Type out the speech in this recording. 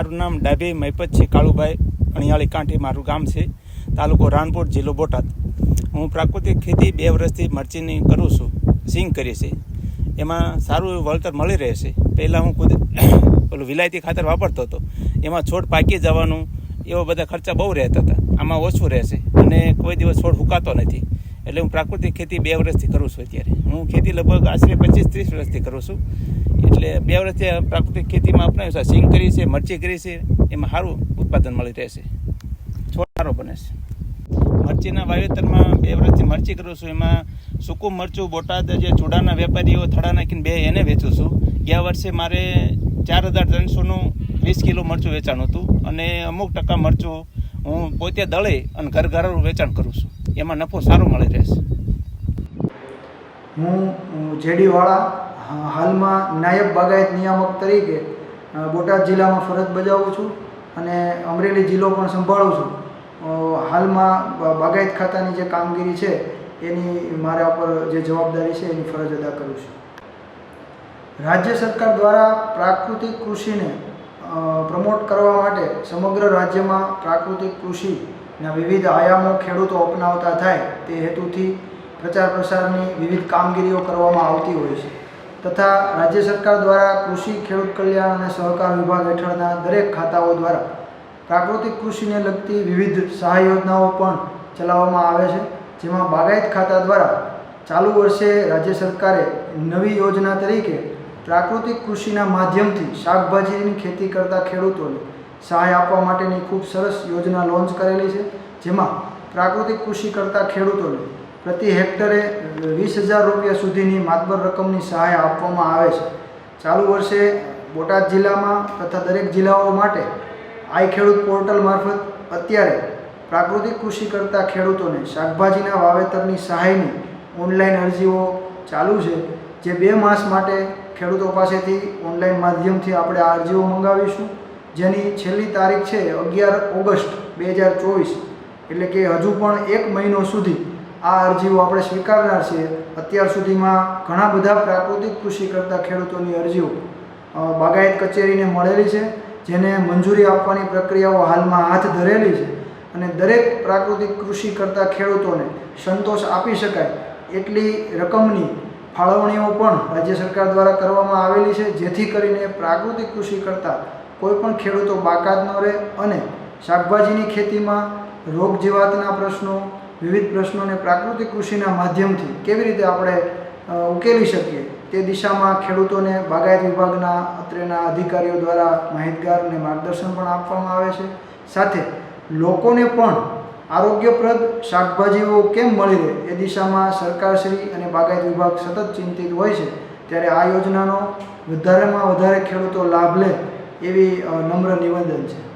મારું નામ ડાભે મહિપત છે, કાળુભાઈ અણિયાળી કાંઠે મારું ગામ છે, તાલુકો રાણપુર, જિલ્લો બોટાદ. હું પ્રાકૃતિક ખેતી બે વર્ષથી મરચીની કરું છું સિંગ કરી છે એમાં સારું એવું વળતર મળી રહે છે. પહેલાં હું ખુદ પેલું વિલાયતી ખાતર વાપરતો હતો. એમાં છોડ પાકી જવાનું એવા બધા ખર્ચા બહુ રહેતા હતા. આમાં ઓછું રહેશે અને કોઈ દિવસ છોડ હુકાતો નથી. એટલે હું પ્રાકૃતિક ખેતી બે વર્ષથી કરું છું અત્યારે. હું ખેતી લગભગ આશરે પચીસ ત્રીસ વર્ષથી કરું છું. એટલે બે વર્ષથી પ્રાકૃતિક ખેતીમાં અપનાવ્યું છે સિંગ કરી છે, મરચી કરી છે, એમાં સારું ઉત્પાદન મળી રહેશે છોડ સારો બને છે. મરચીના વાવેતરમાં બે વર્ષથી મરચી કરું છું. એમાં સૂકું મરચું, બોટાદ જે ચૂડાના વેપારીઓ થડા નાખીને બે એને વેચું છું. ગયા વર્ષે મારે ચાર હજાર ત્રણસોનું વીસ કિલો મરચું વેચાણ હતું. અને અમુક ટકા મરચું હું પોતે દળે અને ઘર ઘર વેચાણ કરું છું. એમાં નફો સારો મળી રહેશે. હું જેડીવાળા હાલમાં નાયબ બાગાયત નિયામક તરીકે બોટાદ જિલ્લામાં ફરજ બજાવું છું અને અમરેલી જિલ્લો પણ સંભાળું છું. હાલમાં બાગાયત ખાતાની જે કામગીરી છે, એની મારા પર જે જવાબદારી છે, એની ફરજ અદા કરું છું. રાજ્ય સરકાર દ્વારા પ્રાકૃતિક કૃષિને પ્રમોટ કરવા માટે સમગ્ર રાજ્યમાં પ્રાકૃતિક કૃષિના વિવિધ આયામો ખેડૂતો અપનાવતા થાય તે હેતુથી પ્રચાર પ્રસારની વિવિધ કામગીરીઓ કરવામાં આવતી હોય છે. તથા રાજ્ય સરકાર દ્વારા કૃષિ, ખેડૂત કલ્યાણ અને સહકાર વિભાગ હેઠળના દરેક ખાતાઓ દ્વારા પ્રાકૃતિક કૃષિને લગતી વિવિધ સહાય યોજનાઓ પણ ચલાવવામાં આવે છે. જેમાં બાગાયત ખાતા દ્વારા ચાલુ વર્ષે રાજ્ય સરકારે નવી યોજના તરીકે પ્રાકૃતિક કૃષિના માધ્યમથી શાકભાજીની ખેતી કરતા ખેડૂતોને સહાય આપવા માટેની ખૂબ સરસ યોજના લોન્ચ કરેલી છે, જેમાં પ્રાકૃતિક કૃષિ કરતા ખેડૂતોને પ્રતિ હેક્ટરે વીસ હજાર રૂપિયા સુધીની માતબર રકમની સહાય આપવામાં આવે છે. ચાલુ વર્ષે બોટાદ જિલ્લામાં તથા દરેક જિલ્લાઓ માટે આઈ ખેડૂત પોર્ટલ મારફત અત્યારે પ્રાકૃતિક કૃષિ કરતા ખેડૂતોને શાકભાજીના વાવેતરની સહાયની ઓનલાઈન અરજીઓ ચાલુ છે, જે બે માસ માટે ખેડૂતો પાસેથી ઓનલાઈન માધ્યમથી આપણે આ અરજીઓ મંગાવીશું. જેની છેલ્લી તારીખ છે અગિયાર ઓગસ્ટ બે હજાર ચોવીસ. એટલે કે હજુ પણ એક મહિનો સુધી આ અરજીઓ આપણે સ્વીકારનાર છીએ. અત્યાર સુધીમાં ઘણા બધા પ્રાકૃતિક કૃષિ કરતા ખેડૂતોની અરજીઓ બાગાયત કચેરીને મળેલી છે, જેને મંજૂરી આપવાની પ્રક્રિયાઓ હાલમાં હાથ ધરેલી છે. અને દરેક પ્રાકૃતિક કૃષિ કરતા ખેડૂતોને સંતોષ આપી શકાય એટલી રકમની ફાળવણીઓ પણ રાજ્ય સરકાર દ્વારા કરવામાં આવેલી છે, જેથી કરીને પ્રાકૃતિક કૃષિ કરતા કોઈ પણ ખેડૂતો બાકાત ન રહે અને શાકભાજીની ખેતીમાં રોગ જીવાતના પ્રશ્નો, વિવિધ પ્રશ્નોને પ્રાકૃતિક કૃષિના માધ્યમથી કેવી રીતે આપણે ઉકેલી શકીએ તે દિશામાં ખેડૂતોને બાગાયત વિભાગના અત્રેના અધિકારીઓ દ્વારા માહિતગાર અને માર્ગદર્શન પણ આપવામાં આવે છે. સાથે લોકોને પણ આરોગ્યપ્રદ શાકભાજીઓ કેમ મળી રહે એ દિશામાં સરકારશ્રી અને બાગાયત વિભાગ સતત ચિંતિત હોય છે. ત્યારે આ યોજનાનો વધારેમાં વધારે ખેડૂતો લાભ લે એવી નમ્ર નિવેદન છે.